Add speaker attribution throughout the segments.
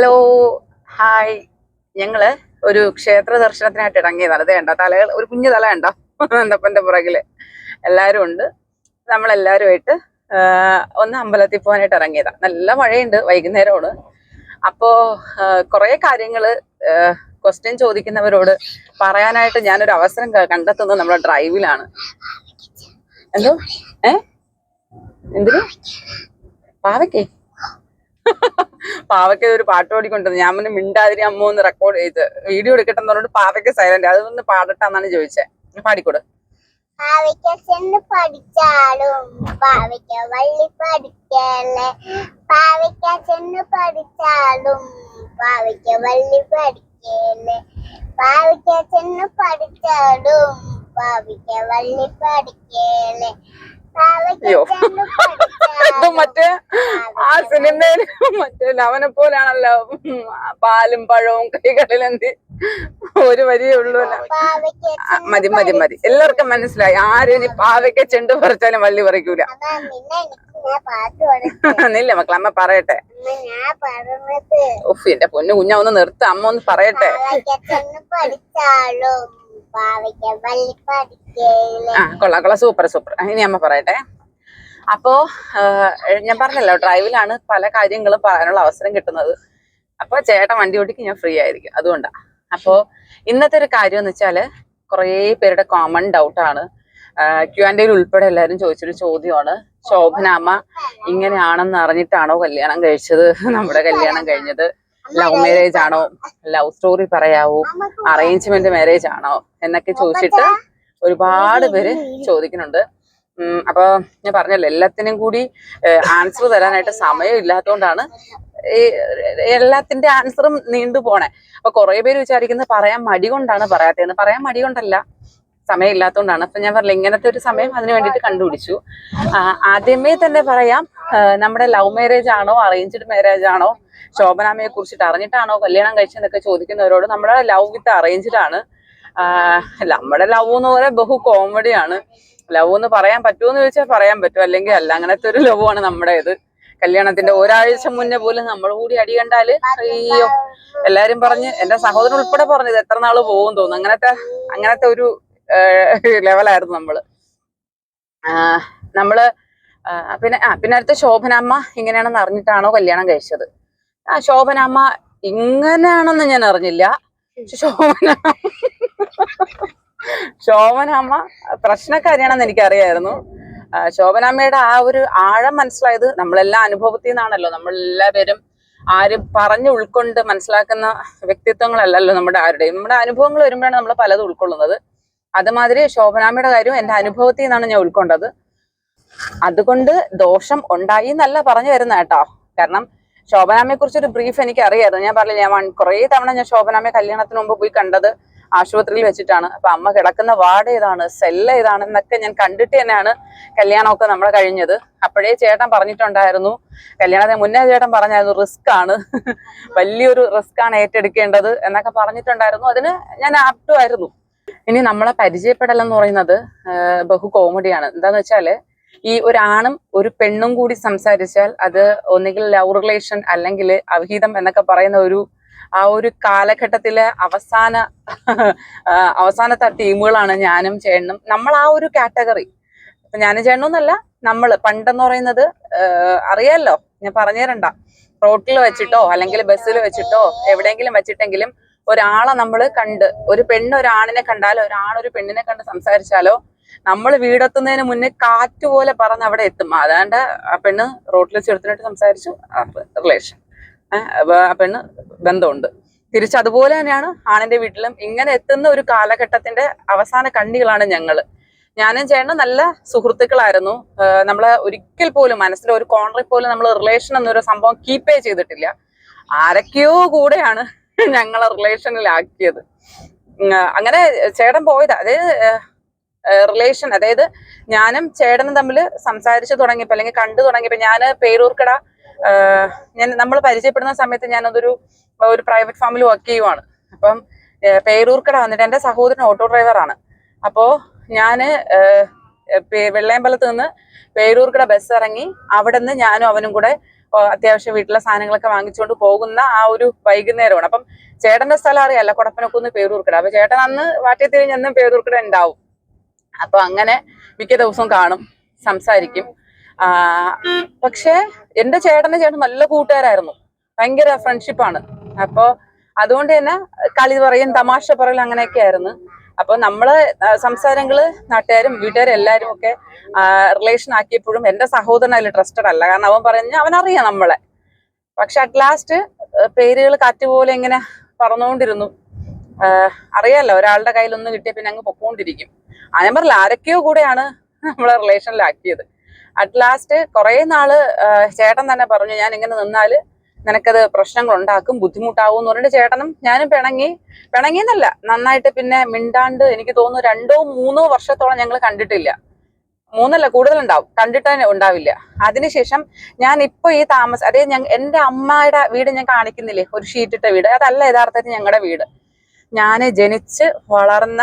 Speaker 1: Hello hi ഞങ്ങൾ ഒരു ക്ഷേത്ര ദർശനത്തിനായിട്ട് ഇറങ്ങിയതാണ്. അത് വേണ്ട തലകൾ ഒരു കുഞ്ഞു തല ഉണ്ടോ എന്തപ്പന്റെ പുറകിൽ. എല്ലാവരും ഉണ്ട്. നമ്മളെല്ലാവരുമായിട്ട് ഒന്ന് അമ്പലത്തിൽ പോകാനായിട്ട് ഇറങ്ങിയതാ. നല്ല മഴയുണ്ട് വൈകുന്നേരമാണ്. അപ്പോ കുറേ കാര്യങ്ങൾ ക്വസ്റ്റ്യൻ ചോദിക്കുന്നവരോട് പറയാനായിട്ട് ഞാനൊരു അവസരം കണ്ടെത്തുന്നത് നമ്മുടെ ഡ്രൈവിലാണ് എന്തോ? ഏ? എന്തിനു? പാവയ്ക്കേ? പാവയ്ക്ക് ഒരു പാട്ട് പാടിക്കൊണ്ടത് ഞാൻ പിന്നെ മിണ്ടാതിരി അമ്മ ഒന്ന് റെക്കോർഡ് ചെയ്ത് വീഡിയോ എടുക്കട്ടെ എന്ന് പറഞ്ഞിട്ട് പാവയ്ക്ക് സൈലന്റ് അതൊന്ന് പാടട്ടാന്നാണ് ചോദിച്ചത് പാടിക്കൂട്?
Speaker 2: പാവയ്ക്ക പഠിച്ചാലും പാവയ്ക്ക വള്ളി വള്ളി വള്ളി
Speaker 1: അയ്യോ.
Speaker 2: ഇപ്പൊ
Speaker 1: മറ്റേ ആ സിനിമയിൽ മറ്റേ ലവനെ പോലാണല്ലോ പാലും പഴവും കൈകളിൽ എന്ത് ഒരു വരിയേ ഉള്ളൂ മതി മതി മതി. എല്ലാവർക്കും മനസ്സിലായി. ആരും ഇനി പാവയ്ക്ക് ചെണ്ട് പറിച്ചാലും വള്ളി പറിക്കൂല. ഇല്ല മക്കളെ അമ്മ പറയട്ടെ. ഉഫ് എന്റെ പൊന്നു കുഞ്ഞ ഒന്ന് നിർത്ത. അമ്മ ഒന്ന് പറയട്ടെ. ആ കൊള്ളാം കൊള്ളാം. Super super. ഇനി അമ്മ പറയട്ടെ. അപ്പോ ഞാൻ പറഞ്ഞല്ലോ ഡ്രൈവിലാണ് പല കാര്യങ്ങളും പറയാനുള്ള അവസരം കിട്ടുന്നത്. അപ്പൊ ചേട്ടൻ വണ്ടി ഓടിക്ക് ഞാൻ ഫ്രീ ആയിരിക്കും. അതുകൊണ്ടാണ് അപ്പോ ഇന്നത്തെ ഒരു കാര്യം എന്ന് വെച്ചാൽ കുറേ പേരുടെ കോമൺ ഡൗട്ടാണ് ക്യു ആൻഡ് ഉൾപ്പെടെ എല്ലാവരും ചോദിച്ചൊരു ചോദ്യമാണ്. ശോഭനാമ്മ ഇങ്ങനെയാണെന്ന് അറിഞ്ഞിട്ടാണോ കല്യാണം കഴിച്ചത്? നമ്മുടെ കല്യാണം കഴിഞ്ഞത്. ലവ് മാരേജ് ആണോ? ലവ് സ്റ്റോറി പറയാവോ? അറേഞ്ച്മെന്റ് മാരേജ് ആണോ? എന്നൊക്കെ ചോദിച്ചിട്ട് ഒരുപാട് പേര് ചോദിക്കുന്നുണ്ട്. അപ്പൊ ഞാൻ പറഞ്ഞല്ലോ എല്ലാത്തിനും കൂടി ആൻസർ തരാനായിട്ട് സമയം ഇല്ലാത്തതുകൊണ്ടാണ് ഈ എല്ലാത്തിന്റെ ആൻസറും നീണ്ടു പോണേ. അപ്പൊ കുറെ പേര് വിചാരിക്കുന്നത് പറയാൻ മടി കൊണ്ടാണ് പറയാത്തതെന്ന്. പറയാൻ മടി കൊണ്ടല്ല. സമയം ഇല്ലാത്തതുകൊണ്ടാണ് അപ്പൊ ഞാൻ പറഞ്ഞില്ല ഇങ്ങനത്തെ ഒരു സമയം അതിന് വേണ്ടിട്ട് കണ്ടുപിടിച്ചു. ആദ്യമേ തന്നെ പറയാം നമ്മുടെ ലവ് മാരേജ് ആണോ അറേഞ്ച്ഡ് മാരേജ് ആണോ ശോഭനാമയെ കുറിച്ചിട്ട് അറിഞ്ഞിട്ടാണോ കല്യാണം കഴിച്ചതെന്നൊക്കെ ചോദിക്കുന്നവരോട് നമ്മുടെ ലവ് വിത്ത് അറേഞ്ച്ഡാണ് നമ്മുടെ ലവ് എന്ന് പറയാൻ ബഹു കോമഡിയാണ് ലവ് എന്ന് പറയാൻ പറ്റുമോ എന്ന് ചോദിച്ചാൽ പറയാൻ പറ്റും. അല്ലെങ്കിൽ അല്ല അങ്ങനത്തെ ഒരു ലവ് ആണ് നമ്മുടേത്. കല്യാണത്തിന്റെ ഒരാഴ്ച മുന്നേ പോലും നമ്മൾ കൂടി അടി കണ്ടാൽ അയ്യോ എല്ലാരും പറഞ്ഞ് എന്റെ സഹോദരൻ ഉൾപ്പെടെ പറഞ്ഞത് എത്ര നാൾ പോകും തോന്നുന്നു. അങ്ങനത്തെ അങ്ങനത്തെ ഒരു ലെവലായിരുന്നു നമ്മൾ. നമ്മൾ പിന്നെ പിന്നെ അടുത്ത ശോഭനാമ്മ ഇങ്ങനെയാണെന്ന് അറിഞ്ഞിട്ടാണോ കല്യാണം കഴിച്ചത്? ആ ശോഭനാമ്മ ഇങ്ങനെയാണെന്ന് ഞാൻ അറിഞ്ഞില്ല. ശോഭന ശോഭനാമ്മ പ്രശ്നക്കാരിയാണെന്ന് എനിക്കറിയായിരുന്നു. ശോഭനാമ്മയുടെ ആ ഒരു ആഴം മനസ്സിലായത് നമ്മളെല്ലാം അനുഭവത്തിൽ നിന്നാണല്ലോ. നമ്മളെല്ലാവരും ആരും പറഞ്ഞു ഉൾക്കൊണ്ട് മനസ്സിലാക്കുന്ന വ്യക്തിത്വങ്ങളല്ലല്ലോ നമ്മുടെ ആരുടെയും. നമ്മുടെ അനുഭവങ്ങൾ വരുമ്പോഴാണ് നമ്മൾ പലതും ഉൾക്കൊള്ളുന്നത്. അതുമാതിരി ശോഭനാമ്മയുടെ കാര്യം എന്റെ അനുഭവത്തിൽ നിന്നാണ് ഞാൻ ഉൾക്കൊണ്ടത്. അതുകൊണ്ട് ദോഷം ഉണ്ടായി എന്നല്ല പറഞ്ഞു വരുന്ന കേട്ടോ. കാരണം ശോഭനാമ്മയെ കുറിച്ച് ഒരു ബ്രീഫ് എനിക്ക് അറിയായിരുന്നു ഞാൻ പറഞ്ഞില്ല ഞാൻ കുറേ തവണ ഞാൻ ശോഭനാമയെ കല്യാണത്തിന് മുമ്പ് പോയി കണ്ടത് ആശുപത്രിയിൽ വെച്ചിട്ടാണ്. അപ്പൊ അമ്മ കിടക്കുന്ന വാർഡ് ഏതാണ് സെല്ല് ഏതാണ് എന്നൊക്കെ ഞാൻ കണ്ടിട്ട് തന്നെയാണ് കല്യാണമൊക്കെ നമ്മളെ കഴിഞ്ഞത്. അപ്പോഴേ ചേട്ടൻ പറഞ്ഞിട്ടുണ്ടായിരുന്നു കല്യാണത്തിന് മുന്നേ ചേട്ടൻ പറഞ്ഞായിരുന്നു റിസ്ക് ആണ്. വലിയൊരു റിസ്ക് ആണ് ഏറ്റെടുക്കേണ്ടത് എന്നൊക്കെ പറഞ്ഞിട്ടുണ്ടായിരുന്നു. അതിന് ഞാൻ ആപ്റ്റു ആയിരുന്നു ഇനി നമ്മളെ പരിചയപ്പെടൽ എന്ന് പറയുന്നത് ബഹു കോമഡിയാണ്. എന്താന്ന് വെച്ചാൽ ഈ ഒരാണും ഒരു പെണ്ണും കൂടി സംസാരിച്ചാൽ അത് ഒന്നുകിൽ ലവ് റിലേഷൻ അല്ലെങ്കിൽ അവിഹിതം എന്നൊക്കെ പറയുന്ന ഒരു ആ ഒരു കാലഘട്ടത്തിലെ അവസാന അവസാനത്തെ ടീമുകളാണ് ഞാനും ചേണ്ണും നമ്മൾ ആ ഒരു കാറ്റഗറി. ഞാനും ചേണ്ണും എന്നല്ല നമ്മൾ. പണ്ടെന്ന് പറയുന്നത് അറിയാലോ? ഞാൻ പറഞ്ഞു തരണ്ട. റോട്ടിൽ വെച്ചിട്ടോ അല്ലെങ്കിൽ ബസ്സിൽ വെച്ചിട്ടോ എവിടെയെങ്കിലും വെച്ചിട്ടെങ്കിലും ഒരാളെ നമ്മൾ കണ്ട് ഒരു പെണ്ണ് ഒരാണിനെ കണ്ടാലോ ഒരാൺ ഒരു പെണ്ണിനെ കണ്ട് സംസാരിച്ചാലോ നമ്മൾ വീടെത്തുന്നതിന് മുന്നേ കാറ്റ് പോലെ പറന്ന് അവിടെ എത്തും. അതാണ്ട് ആ പെണ്ണ് റോട്ടിൽ ചെറുത്തിനായിട്ട് സംസാരിച്ചു. റിലേഷൻ ആ പെണ്ണ് ബന്ധമുണ്ട്. തിരിച്ച് അതുപോലെ തന്നെയാണ് ആണിന്റെ വീട്ടിലും ഇങ്ങനെ എത്തുന്ന ഒരു കാലഘട്ടത്തിന്റെ അവസാന കണ്ണികളാണ് ഞങ്ങൾ. ഞാനും ചേട്ടനും നല്ല സുഹൃത്തുക്കളായിരുന്നു. നമ്മൾ ഒരിക്കൽ പോലും മനസ്സിൽ ഒരു കോണറിൽ പോലും നമ്മൾ റിലേഷൻ എന്നൊരു സംഭവം കീപ്പേ ചെയ്തിട്ടില്ല. ആരൊക്കെയോ കൂടെയാണ് ഞങ്ങളെ റിലേഷനിലാക്കിയത് അങ്ങനെ ചേട്ടൻ പോയത്. അതായത് റിലേഷൻ അതായത് ഞാനും ചേട്ടനും തമ്മിൽ സംസാരിച്ചു തുടങ്ങിയപ്പോൾ അല്ലെങ്കിൽ കണ്ടു തുടങ്ങിയപ്പോൾ ഞാൻ പേരൂർക്കട ഞാൻ നമ്മൾ പരിചയപ്പെടുന്ന സമയത്ത് ഞാനതൊരു ഒരു പ്രൈവറ്റ് ഫാമിൽ വർക്ക് ചെയ്യുവാണ്. അപ്പം പേരൂർക്കട വന്നിട്ട് എന്റെ സഹോദരൻ ഓട്ടോ ഡ്രൈവറാണ് അപ്പോൾ ഞാൻ വെള്ളയമ്പലത്ത് നിന്ന് പേരൂർക്കട ബസ് ഇറങ്ങി അവിടെ നിന്ന് ഞാനും അവനും കൂടെ അത്യാവശ്യം വീട്ടിലെ സാധനങ്ങളൊക്കെ വാങ്ങിച്ചുകൊണ്ട് പോകുന്ന ആ ഒരു വൈകുന്നേരമാണ്. അപ്പം ചേട്ടന്റെ സ്ഥലം അറിയാലോ കൊടപ്പനക്കുന്ന് പേരൂർക്കട. അപ്പൊ ചേട്ടൻ അന്ന് വാറ്റി അന്ന് പേരൂർക്കട ഉണ്ടാവും. അപ്പൊ അങ്ങനെ മിക്ക ദിവസവും കാണും സംസാരിക്കും. ആ പക്ഷെ എന്റെ ചേട്ടന്റെ ചേട്ടൻ നല്ല കൂട്ടുകാരായിരുന്നു. ഭയങ്കര ഫ്രണ്ട്ഷിപ്പാണ് അപ്പൊ അതുകൊണ്ട് തന്നെ കളി പറയും തമാശ പറയൽ അങ്ങനെയൊക്കെ ആയിരുന്നു. അപ്പൊ നമ്മൾ സംസാരങ്ങൾ നാട്ടുകാരും വീട്ടുകാരും എല്ലാരും ഒക്കെ റിലേഷൻ ആക്കിയപ്പോഴും എന്റെ സഹോദരൻ അതിൽ ട്രസ്റ്റഡ് അല്ല. കാരണം അവൻ പറഞ്ഞ അവൻ അറിയാം നമ്മളെ. പക്ഷെ അറ്റ് ലാസ്റ്റ് പേരുകൾ കാറ്റുപോലെ ഇങ്ങനെ പറന്നുകൊണ്ടിരുന്നു. അറിയാലോ ഒരാളുടെ കയ്യിൽ ഒന്ന് കിട്ടിയ പിന്നെ അങ്ങ് പൊക്കോണ്ടിരിക്കും. പറഞ്ഞില്ല ആരൊക്കെയോ കൂടെയാണ് നമ്മളെ റിലേഷനിലാക്കിയത്. അറ്റ് ലാസ്റ്റ് കുറേ നാൾ ചേട്ടൻ തന്നെ പറഞ്ഞു ഞാൻ ഇങ്ങനെ നിന്നാൽ നിനക്കത് പ്രശ്നങ്ങൾ ഉണ്ടാക്കും ബുദ്ധിമുട്ടാവും എന്ന് പറഞ്ഞിട്ട് ചേട്ടനും ഞാനും പിണങ്ങി. പിണങ്ങിയെന്നല്ല നന്നായിട്ട് പിന്നെ മിണ്ടാണ്ട് എനിക്ക് തോന്നുന്നു രണ്ടോ മൂന്നോ വർഷത്തോളം ഞങ്ങൾ കണ്ടിട്ടില്ല. മൂന്നല്ല കൂടുതലുണ്ടാവും കണ്ടിട്ട് ഉണ്ടാവില്ല. അതിനുശേഷം ഞാൻ ഇപ്പൊ ഈ താമസം അതായത് ഞാൻ എന്റെ അമ്മയുടെ വീട് ഞാൻ കാണിക്കുന്നില്ലേ ഒരു ഷീറ്റിട്ട വീട് അതല്ല യഥാർത്ഥത്തിൽ ഞങ്ങളുടെ വീട്. ഞാൻ ജനിച്ച് വളർന്ന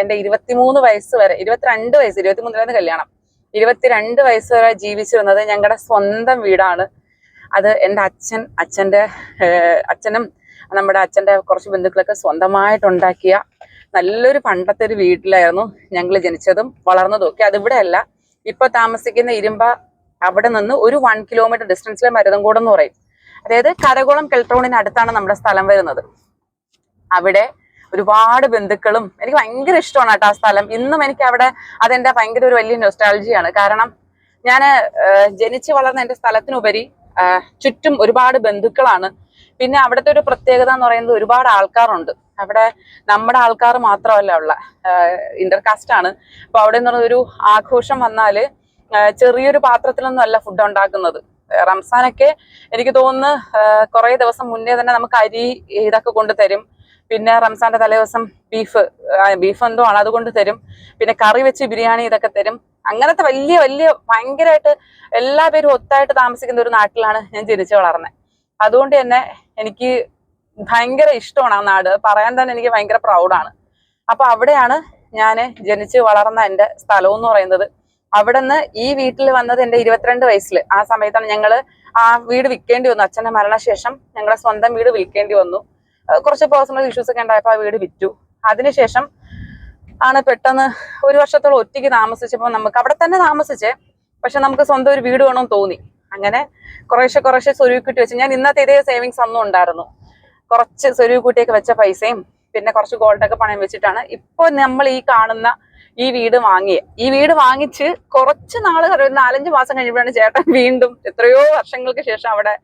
Speaker 1: എന്റെ ഇരുപത്തിമൂന്ന് വയസ്സ് വരെ ഇരുപത്തിരണ്ട് വയസ്സ് ഇരുപത്തിമൂന്നിലാണ് കല്യാണം. ഇരുപത്തിരണ്ട് വയസ്സ് വരെ ജീവിച്ചിരുന്നത് ഞങ്ങളുടെ സ്വന്തം വീടാണ്. അത് എന്റെ അച്ഛൻ അച്ഛന്റെ അച്ഛനും നമ്മുടെ അച്ഛന്റെ കുറച്ച് ബന്ധുക്കളൊക്കെ സ്വന്തമായിട്ടുണ്ടാക്കിയ നല്ലൊരു പണ്ടത്തെ ഒരു വീട്ടിലായിരുന്നു ഞങ്ങൾ ജനിച്ചതും വളർന്നതും ഒക്കെ. അതിവിടെ അല്ല. ഇപ്പൊ താമസിക്കുന്ന ഇരുമ്പ അവിടെ നിന്ന് ഒരു വൺ കിലോമീറ്റർ ഡിസ്റ്റൻസിലെ മരുതൻകൂടം എന്ന് പറയും. അതായത് കരകുളം കെൽട്രോണിന് അടുത്താണ് നമ്മുടെ സ്ഥലം വരുന്നത്. അവിടെ ഒരുപാട് ബന്ധുക്കളും എനിക്ക് ഭയങ്കര ഇഷ്ടമാണ് കേട്ടോ ആ സ്ഥലം. ഇന്നും എനിക്ക് അവിടെ അതെന്റെ ഭയങ്കര ഒരു വലിയ നൊസ്റ്റാൾജിയാണ് കാരണം ഞാൻ ജനിച്ചു വളർന്ന എന്റെ സ്ഥലത്തിനുപരി ചുറ്റും ഒരുപാട് ബന്ധുക്കളാണ്. പിന്നെ അവിടുത്തെ ഒരു പ്രത്യേകത എന്ന് പറയുന്നത് ഒരുപാട് ആൾക്കാരുണ്ട്. അവിടെ നമ്മുടെ ആൾക്കാർ മാത്രമല്ല ഉള്ള ഇന്റർ കാസ്റ്റ് ആണ്. അപ്പൊ അവിടെ എന്ന് പറഞ്ഞ ഒരു ആഘോഷം വന്നാൽ ചെറിയൊരു പാത്രത്തിലൊന്നും അല്ല ഫുഡ് ഉണ്ടാക്കുന്നത്. റംസാനൊക്കെ എനിക്ക് തോന്നുന്നു കുറെ ദിവസം മുന്നേ തന്നെ നമുക്ക് അരി ഇതൊക്കെ കൊണ്ട് തരും പിന്നെ റംസാന്റെ തലേദിവസം ബീഫ് ബീഫ് എന്തോ ആണ് അതുകൊണ്ട് തരും. പിന്നെ കറി വെച്ച് ബിരിയാണി ഇതൊക്കെ തരും. അങ്ങനത്തെ വലിയ വലിയ ഭയങ്കരമായിട്ട് എല്ലാ പേരും ഒത്തായിട്ട് താമസിക്കുന്ന ഒരു നാട്ടിലാണ് ഞാൻ ജനിച്ചു വളർന്നത് അതുകൊണ്ട് തന്നെ എനിക്ക് ഭയങ്കര ഇഷ്ടമാണ് ആ നാട്. പറയാൻ തന്നെ എനിക്ക് ഭയങ്കര പ്രൗഡാണ് അപ്പൊ അവിടെയാണ് ഞാൻ ജനിച്ച് വളർന്ന എന്റെ സ്ഥലം എന്ന് പറയുന്നത്. അവിടെ നിന്ന് ഈ വീട്ടിൽ വന്നത് എന്റെ ഇരുപത്തിരണ്ട് വയസ്സിൽ ആ സമയത്താണ് ഞങ്ങൾ ആ വീട് വിൽക്കേണ്ടി വന്നു. അച്ഛന്റെ മരണശേഷം ഞങ്ങളുടെ സ്വന്തം വീട് വിൽക്കേണ്ടി വന്നു. കുറച്ച് പേഴ്സണൽ ഇഷ്യൂസ് ഒക്കെ ഉണ്ടായപ്പോൾ ആ വീട് വിറ്റു. അതിനുശേഷം ആണ് പെട്ടെന്ന് ഒരു വർഷത്തോളം ഒറ്റയ്ക്ക് താമസിച്ചപ്പോൾ നമുക്ക് അവിടെ തന്നെ താമസിച്ച് പക്ഷെ നമുക്ക് സ്വന്തം ഒരു വീട് വേണമെന്ന് തോന്നി. അങ്ങനെ കുറേശ്ശെ കുറേശ്ശെ സ്വരൂക്കൂട്ടി വെച്ച് ഞാൻ ഇന്നത്തെ ഇതേ സേവിങ്സ് ഒന്നും ഉണ്ടായിരുന്നു. കുറച്ച് സ്വരൂക്കൂട്ടിയൊക്കെ വെച്ച പൈസയും പിന്നെ കുറച്ച് ഗോൾഡൊക്കെ പണയം വെച്ചിട്ടാണ് ഇപ്പോൾ നമ്മൾ ഈ കാണുന്ന ഈ വീട് വാങ്ങിയത് ഈ വീട് വാങ്ങിച്ച് കുറച്ച് നാൾ ഒരു നാലഞ്ച് മാസം കഴിഞ്ഞപ്പോഴാണ് ചേട്ടൻ വീണ്ടും എത്രയോ വർഷങ്ങൾക്ക് ശേഷം അവിടെ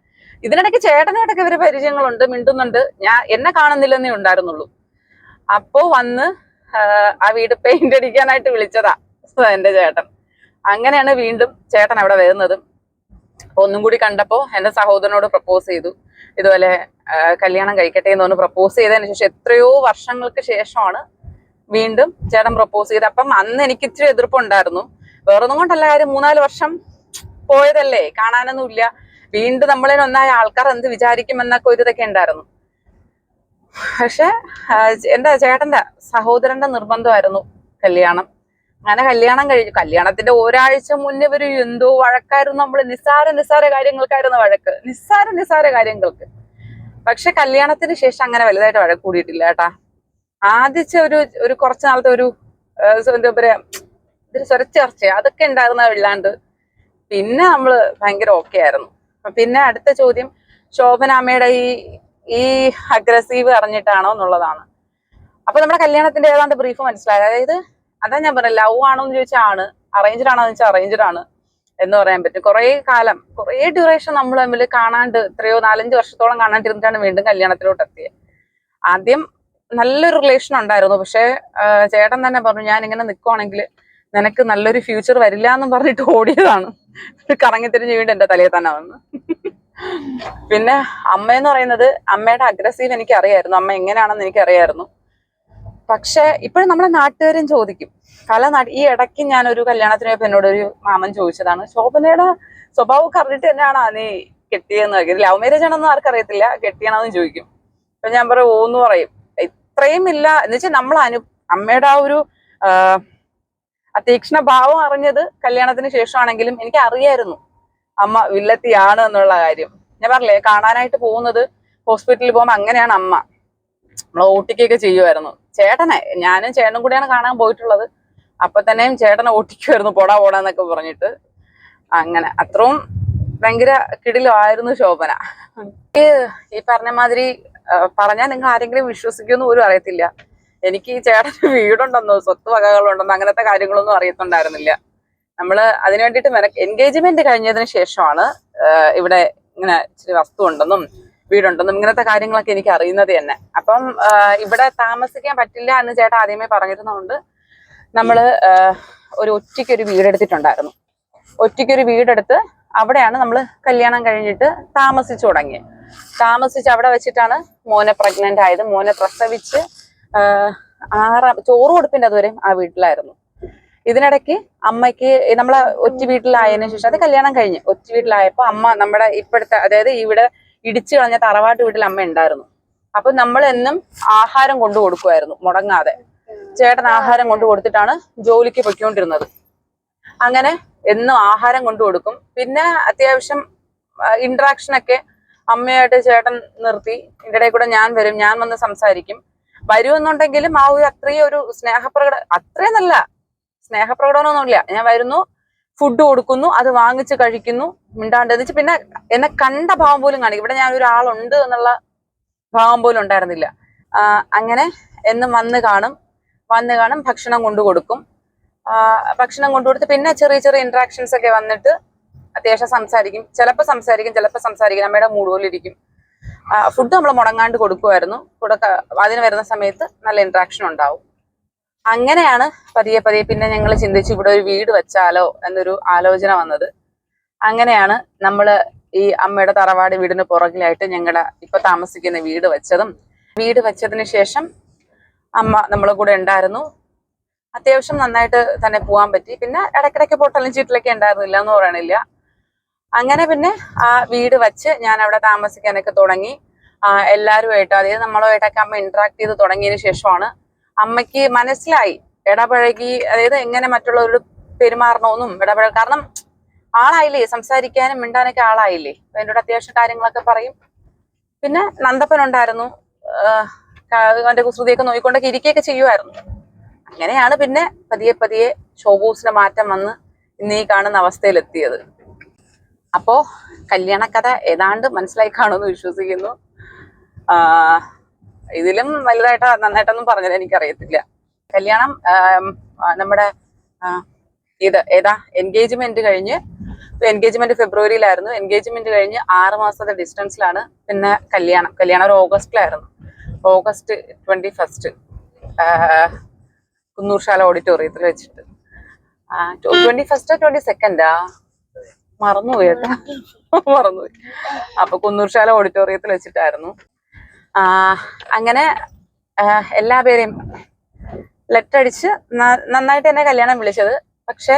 Speaker 1: ഇതിനിടയ്ക്ക് ചേട്ടനായിട്ടൊക്കെ ഇവർ പരിചയങ്ങളുണ്ട് മിണ്ടുന്നുണ്ട്. ഞാൻ എന്നെ കാണുന്നില്ലെന്നേ ഉണ്ടായിരുന്നുള്ളൂ. അപ്പോ വന്ന് ആ വീട് പെയിന്റ് അടിക്കാനായിട്ട് വിളിച്ചതാ എന്റെ ചേട്ടൻ. അങ്ങനെയാണ് വീണ്ടും ചേട്ടൻ അവിടെ വരുന്നതും. ഒന്നും കൂടി കണ്ടപ്പോ എന്റെ സഹോദരനോട് പ്രപ്പോസ് ചെയ്തു. ഇതുപോലെ കല്യാണം കഴിക്കട്ടെ എന്ന് പറഞ്ഞ് പ്രപ്പോസ് ചെയ്തതിന് ശേഷം എത്രയോ വർഷങ്ങൾക്ക് ശേഷമാണ് വീണ്ടും ചേട്ടൻ പ്രപ്പോസ് ചെയ്ത് അപ്പം അന്ന് എനിക്ക് ഇച്ചിരി എതിർപ്പുണ്ടായിരുന്നു. വേറൊന്നും കൊണ്ടല്ല കാര്യം മൂന്നാൽ വർഷം പോയതല്ലേ? കാണാനൊന്നും ഇല്ല വീണ്ടും നമ്മളിൽ ഒന്നായ ആൾക്കാർ എന്ത് വിചാരിക്കും എന്നൊക്കെ ഒരു ഇതൊക്കെ ഉണ്ടായിരുന്നു. പക്ഷെ എന്താ ചേട്ടന്റെ സഹോദരന്റെ നിർബന്ധമായിരുന്നു കല്യാണം. അങ്ങനെ കല്യാണം കഴിഞ്ഞു കല്യാണത്തിന്റെ ഒരാഴ്ച മുന്നേ ഒരു എന്തോ വഴക്കായിരുന്നു നമ്മൾ നിസ്സാര നിസ്സാര കാര്യങ്ങൾക്കായിരുന്നു വഴക്ക്. നിസ്സാര നിസ്സാര കാര്യങ്ങൾക്ക്. പക്ഷെ കല്യാണത്തിന് ശേഷം അങ്ങനെ വലുതായിട്ട് വഴക്ക് കൂടിയിട്ടില്ല കേട്ടാ. ആദ്യത്തെ ഒരു ഒരു കുറച്ച് നാളത്തെ ഒരു എന്താ പറയാ ഇതൊരു സ്വരച്ചേർച്ച അതൊക്കെ ഉണ്ടായിരുന്ന ഇല്ലാണ്ട് പിന്നെ നമ്മൾ ഭയങ്കര ഓക്കെ ആയിരുന്നു. പിന്നെ അടുത്ത ചോദ്യം ശോഭനാമ്മയുടെ ഈ ഈ അഗ്രസീവ് അറിഞ്ഞിട്ടാണോ എന്നുള്ളതാണ്. അപ്പൊ നമ്മുടെ കല്യാണത്തിന്റെ ഏതാണ്ട് ബ്രീഫ് മനസ്സിലായത് അതായത് അതാ ഞാൻ പറഞ്ഞ ലവ് ആണോ എന്ന് ചോദിച്ചാൽ ആണ്. അറേഞ്ച്ഡ് ആണോ എന്ന് വെച്ചാൽ അറേഞ്ച്ഡ് ആണ് എന്ന് പറയാൻ പറ്റും. കുറേ കാലം കുറേ ഡ്യൂറേഷൻ നമ്മൾ തമ്മിൽ കാണാണ്ട് എത്രയോ നാലഞ്ച് വർഷത്തോളം കാണാണ്ടിരുന്നിട്ടാണ് വീണ്ടും കല്യാണത്തിലോട്ട് എത്തിയത് ആദ്യം നല്ലൊരു റിലേഷൻ ഉണ്ടായിരുന്നു. പക്ഷേ ചേട്ടൻ തന്നെ പറഞ്ഞു ഞാൻ ഇങ്ങനെ നിൽക്കുവാണെങ്കിൽ നിനക്ക് നല്ലൊരു ഫ്യൂച്ചർ വരില്ല എന്നും പറഞ്ഞിട്ട് ഓടിയതാണ്. കറങ്ങി തിരിഞ്ഞ് വീണ്ടും എന്റെ തലയിൽ തന്നെ വന്ന്. പിന്നെ അമ്മ എന്ന് പറയുന്നത് അമ്മയുടെ അഗ്രസീവ് എനിക്ക് അറിയായിരുന്നു അമ്മ എങ്ങനെയാണെന്ന് എനിക്ക് അറിയായിരുന്നു പക്ഷെ ഇപ്പോഴും നമ്മുടെ നാട്ടുകാരും ചോദിക്കും. പല നാട്ട് ഈ ഇടയ്ക്ക് ഞാൻ ഒരു കല്യാണത്തിന് പോയപ്പോ എന്നോട് ഒരു മാമൻ ചോദിച്ചതാണ് ശോഭനയുടെ സ്വഭാവം അറിഞ്ഞിട്ട് തന്നെയാണ് നീ കെട്ടിയെന്ന് ചോദിക്കും. ലവ് മാരേജ് ആണെന്ന് ആർക്കറിയത്തില്ല കെട്ടിയാണെന്ന് ചോദിക്കും. അപ്പൊ ഞാൻ പറയും ഓന്ന് പറയും. ഇത്രയും ഇല്ല. എന്ന് വെച്ചാൽ നമ്മൾ അനു അമ്മയുടെ ആ ഒരു ആ തീക്ഷ്ണ ഭാവം അറിഞ്ഞത് കല്യാണത്തിന് ശേഷമാണെങ്കിലും എനിക്ക് അറിയായിരുന്നു അമ്മ വില്ലത്തിയാണ് എന്നുള്ള കാര്യം. ഞാൻ പറഞ്ഞില്ലേ കാണാനായിട്ട് പോകുന്നത് ഹോസ്പിറ്റലിൽ പോകുമ്പോൾ അങ്ങനെയാണ് അമ്മ. നമ്മൾ ഓട്ടിക്കൊക്കെ ചെയ്യുമായിരുന്നു ചേട്ടനെ ഞാനും ചേട്ടനും കൂടിയാണ് കാണാൻ പോയിട്ടുള്ളത്. അപ്പൊ തന്നെയും ചേട്ടനെ ഓട്ടിക്കുമായിരുന്നു പോടാ പോടാ എന്നൊക്കെ പറഞ്ഞിട്ട്. അങ്ങനെ. അത്രയും ഭയങ്കര കിടിലായിരുന്നു ശോഭന. ഈ ഈ പറഞ്ഞ മാതിരി പറഞ്ഞാൽ നിങ്ങൾ ആരെങ്കിലും വിശ്വസിക്കുമെന്ന് പോലും അറിയത്തില്ല. എനിക്ക് ഈ ചേട്ടന് വീടുണ്ടെന്നോ സ്വത്ത് വകകളുണ്ടെന്നോ അങ്ങനത്തെ കാര്യങ്ങളൊന്നും അറിയത്തുണ്ടായിരുന്നില്ല. നമ്മൾ അതിനു വേണ്ടിയിട്ട് മെന എൻഗേജ്മെന്റ് കഴിഞ്ഞതിന് ശേഷമാണ് ഇവിടെ ഇങ്ങനെ ഇച്ചിരി വസ്തു ഉണ്ടെന്നും വീടുണ്ടെന്നും ഇങ്ങനത്തെ കാര്യങ്ങളൊക്കെ എനിക്ക് അറിയുന്നത് തന്നെ. അപ്പം ഇവിടെ താമസിക്കാൻ പറ്റില്ല എന്ന് ചേട്ടൻ ആദ്യമേ പറഞ്ഞിരുന്നതുകൊണ്ട് നമ്മൾ ആഹ് ഒരു ഒറ്റയ്ക്കൊരു വീടെടുത്തിട്ടുണ്ടായിരുന്നു. ഒറ്റയ്ക്കൊരു വീടെടുത്ത് അവിടെയാണ് നമ്മൾ കല്യാണം കഴിഞ്ഞിട്ട് താമസിച്ചു തുടങ്ങിയത്. താമസിച്ച് അവിടെ വെച്ചിട്ടാണ് മോനെ പ്രഗ്നന്റ് ആയത്. മോനെ പ്രസവിച്ച് ആറാം ചോറ് കൊടുപ്പിന്റെ അതുവരെ ആ വീട്ടിലായിരുന്നു. ഇതിനിടയ്ക്ക് അമ്മയ്ക്ക് നമ്മളെ ഒറ്റ വീട്ടിലായതിനു ശേഷം അത് കല്യാണം കഴിഞ്ഞ് ഒറ്റ വീട്ടിലായപ്പോ അമ്മ നമ്മുടെ ഇപ്പോഴത്തെ അതായത് ഇവിടെ ഇടിച്ചു കളഞ്ഞ തറവാട്ട് വീട്ടിൽ അമ്മ ഉണ്ടായിരുന്നു. അപ്പൊ നമ്മൾ എന്നും ആഹാരം കൊണ്ടു കൊടുക്കുമായിരുന്നു മുടങ്ങാതെ. ചേട്ടൻ ആഹാരം കൊണ്ടു കൊടുത്തിട്ടാണ് ജോലിക്ക് പൊയ്ക്കൊണ്ടിരുന്നത്. അങ്ങനെ എന്നും ആഹാരം കൊണ്ടു കൊടുക്കും. പിന്നെ അത്യാവശ്യം ഇന്ററാക്ഷൻ ഒക്കെ അമ്മയായിട്ട് ചേട്ടൻ നിർത്തി. ഇടയിൽ കൂടെ ഞാൻ വരും ഞാൻ വന്ന് സംസാരിക്കും. വരുമെന്നുണ്ടെങ്കിലും ആ ഒരു അത്രയും ഒരു സ്നേഹപ്രകട അത്രയും നല്ല സ്നേഹപ്രകടനമൊന്നുമില്ല. ഞാൻ വരുന്നു ഫുഡ് കൊടുക്കുന്നു അത് വാങ്ങിച്ച് കഴിക്കുന്നു മിണ്ടാണ്ട് എന്ന് വെച്ച് പിന്നെ എന്നെ കണ്ട ഭാവം പോലും കാണിക്കും. ഇവിടെ ഞാൻ ഒരാളുണ്ട് എന്നുള്ള ഭാവം പോലും ഉണ്ടായിരുന്നില്ല. അങ്ങനെ എന്നും വന്ന് കാണും. വന്ന് കാണും ഭക്ഷണം കൊണ്ടു കൊടുക്കും. ഭക്ഷണം കൊണ്ടു കൊടുത്ത് പിന്നെ ചെറിയ ചെറിയ ഇൻട്രാക്ഷൻസ് ഒക്കെ വന്നിട്ട് അത്യാവശ്യം സംസാരിക്കും. ചിലപ്പോൾ സംസാരിക്കും ചിലപ്പോൾ സംസാരിക്കും അമ്മയുടെ മൂഡ് ഫുഡ് നമ്മൾ മുടങ്ങാണ്ട് കൊടുക്കുമായിരുന്നു കൊടുക്ക അതിന് വരുന്ന സമയത്ത് നല്ല ഇൻട്രാക്ഷൻ ഉണ്ടാവും. അങ്ങനെയാണ് പതിയെ പതിയെ പിന്നെ ഞങ്ങൾ ചിന്തിച്ചു ഇവിടെ ഒരു വീട് വെച്ചാലോ എന്നൊരു ആലോചന വന്നത്. അങ്ങനെയാണ് നമ്മൾ ഈ അമ്മയുടെ തറവാട് വീടിന് പുറകിലായിട്ട് ഞങ്ങളുടെ ഇപ്പൊ താമസിക്കുന്ന വീട് വെച്ചതും. വീട് വെച്ചതിന് ശേഷം അമ്മ നമ്മളെ കൂടെ ഉണ്ടായിരുന്നു. അത്യാവശ്യം നന്നായിട്ട് തന്നെ പോകാൻ പറ്റി. പിന്നെ ഇടയ്ക്കിടയ്ക്ക് പൊട്ടലും ചീറ്റിലൊക്കെ ഉണ്ടായിരുന്നില്ല എന്ന് പറയണില്ല. അങ്ങനെ പിന്നെ ആ വീട് വെച്ച് ഞാൻ അവിടെ താമസിക്കാനൊക്കെ തുടങ്ങി. എല്ലാവരുമായിട്ട് അതായത് നമ്മളുമായിട്ടൊക്കെ അമ്മ ഇന്ററാക്ട് ചെയ്ത് തുടങ്ങിയതിന് ശേഷമാണ് അമ്മയ്ക്ക് മനസ്സിലായി ഇടപഴകി അതായത് എങ്ങനെ മറ്റുള്ളവരോട് പെരുമാറണമെന്നും ഇടപഴക. കാരണം ആളായില്ലേ സംസാരിക്കാനും മിണ്ടാനൊക്കെ ആളായില്ലേ? എന്നോട് അത്യാവശ്യം കാര്യങ്ങളൊക്കെ പറയും. പിന്നെ നന്ദപ്പൻ ഉണ്ടായിരുന്നു അവന്റെ കുസൃതിയൊക്കെ നോക്കിക്കൊണ്ടൊക്കെ ഇരിക്കുകയൊക്കെ ചെയ്യുമായിരുന്നു. അങ്ങനെയാണ് പിന്നെ പതിയെ പതിയെ ഷോബൂസിന്റെ മാറ്റം വന്ന് ഇന്ന് ഈ കാണുന്ന അവസ്ഥയിലെത്തിയത്. അപ്പോ കല്യാണക്കഥ ഏതാണ്ട് മനസ്സിലായി കാണുമെന്ന് വിശ്വസിക്കുന്നു ഇതിലും വലുതായിട്ട് നന്നായിട്ടൊന്നും പറഞ്ഞത് എനിക്കറിയത്തില്ല. കല്യാണം നമ്മുടെ ഇത് ഏതാ? എൻഗേജ്മെന്റ് കഴിഞ്ഞ് എൻഗേജ്മെന്റ് ഫെബ്രുവരിയിലായിരുന്നു. എൻഗേജ്മെന്റ് കഴിഞ്ഞ് ആറ് മാസത്തെ ഡിസ്റ്റൻസിലാണ് പിന്നെ കല്യാണം. കല്യാണം ഒരു ഓഗസ്റ്റിലായിരുന്നു. ഓഗസ്റ്റ് ട്വന്റി ഫസ്റ്റ് കുന്നൂർശാല ഓഡിറ്റോറിയത്തിൽ വെച്ചിട്ട്. ട്വന്റി ഫസ്റ്റ് ട്വന്റി സെക്കൻഡാ? മറന്നുപോയി കേട്ടോ. മറന്നുപോയി. അപ്പൊ കുന്നൂർശാല ഓഡിറ്റോറിയത്തിൽ വെച്ചിട്ടായിരുന്നു. ആ, അങ്ങനെ എല്ലാ പേരെയും ലെറ്റർ അടിച്ച് നന്നായിട്ട് എന്നെ കല്യാണം വിളിച്ചത്. പക്ഷേ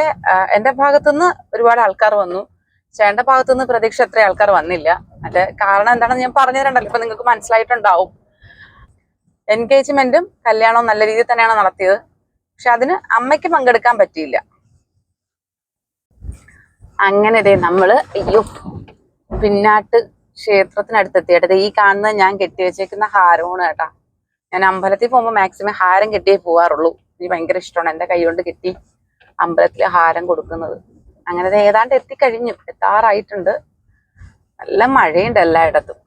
Speaker 1: എന്റെ ഭാഗത്തുനിന്ന് ഒരുപാട് ആൾക്കാർ വന്നു. ചേട്ടന്റെ ഭാഗത്തുനിന്ന് പ്രതീക്ഷ അത്ര ആൾക്കാർ വന്നില്ല. അതിന്റെ കാരണം എന്താണെന്ന് ഞാൻ പറഞ്ഞു തരണ്ടല്ലോ ഇപ്പൊ നിങ്ങൾക്ക് മനസ്സിലായിട്ടുണ്ടാവും. എൻഗേജ്മെന്റും കല്യാണവും നല്ല രീതിയിൽ തന്നെയാണ് നടത്തിയത്. പക്ഷെ അതിന് അമ്മയ്ക്ക് പങ്കെടുക്കാൻ പറ്റിയില്ല. അങ്ങനെ ദേ നമ്മൾ അയ്യോ പിന്നാട്ട് ക്ഷേത്രത്തിനടുത്തെത്തി കേട്ടത് ഈ കാണുന്നത് ഞാൻ കെട്ടി വെച്ചേക്കുന്ന ഹാരമാണ് കേട്ടാ. ഞാൻ അമ്പലത്തിൽ പോകുമ്പോൾ മാക്സിമം ഹാരം കെട്ടിയേ പോവാറുള്ളൂ. എനിക്ക് ഭയങ്കര ഇഷ്ടമാണ് എന്റെ കൈ കൊണ്ട് കെട്ടി അമ്പലത്തിൽ ഹാരം കൊടുക്കുന്നത്. അങ്ങനെ ഏതാണ്ട് എത്തിക്കഴിഞ്ഞു. എത്താറായിട്ടുണ്ട്. നല്ല മഴയുണ്ട് എല്ലായിടത്തും.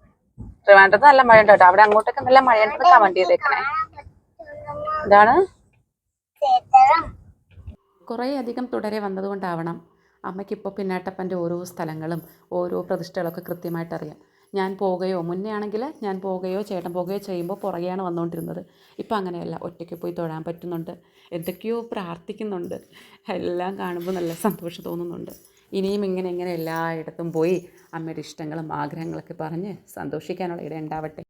Speaker 1: ട്രിവാൻഡ്രത്ത് നല്ല മഴയുണ്ട് കേട്ടോ. അവിടെ അങ്ങോട്ടൊക്കെ നല്ല മഴയുണ്ട് കമന്റ് ചെയ്തേക്കണേ. ഇതാണ്
Speaker 3: കുറേ അധികം തുടരെ വന്നതുകൊണ്ടാവണം. അമ്മയ്ക്കിപ്പോൾ പിന്നാട്ടപ്പന്റെ ഓരോ സ്ഥലങ്ങളും ഓരോ പ്രതിഷ്ഠകളൊക്കെ കൃത്യമായിട്ട് അറിയാം ഞാൻ പോകുകയോ മുന്നേ ആണെങ്കിൽ ഞാൻ പോകുകയോ ചേട്ടൻ പോകുകയോ ചെയ്യുമ്പോൾ പുറകെയാണ് വന്നുകൊണ്ടിരുന്നത് ഇപ്പം അങ്ങനെയല്ല ഒറ്റയ്ക്ക് പോയി തൊഴാൻ പറ്റുന്നുണ്ട് എന്തൊക്കെയോ പ്രാർത്ഥിക്കുന്നുണ്ട് എല്ലാം കാണുമ്പോൾ നല്ല സന്തോഷം തോന്നുന്നുണ്ട്. ഇനിയും ഇങ്ങനെ ഇങ്ങനെ എല്ലായിടത്തും പോയി അമ്മയുടെ ഇഷ്ടങ്ങളും ആഗ്രഹങ്ങളൊക്കെ പറഞ്ഞ് സന്തോഷിക്കാനുള്ള ഇട ഉണ്ടാവട്ടെ.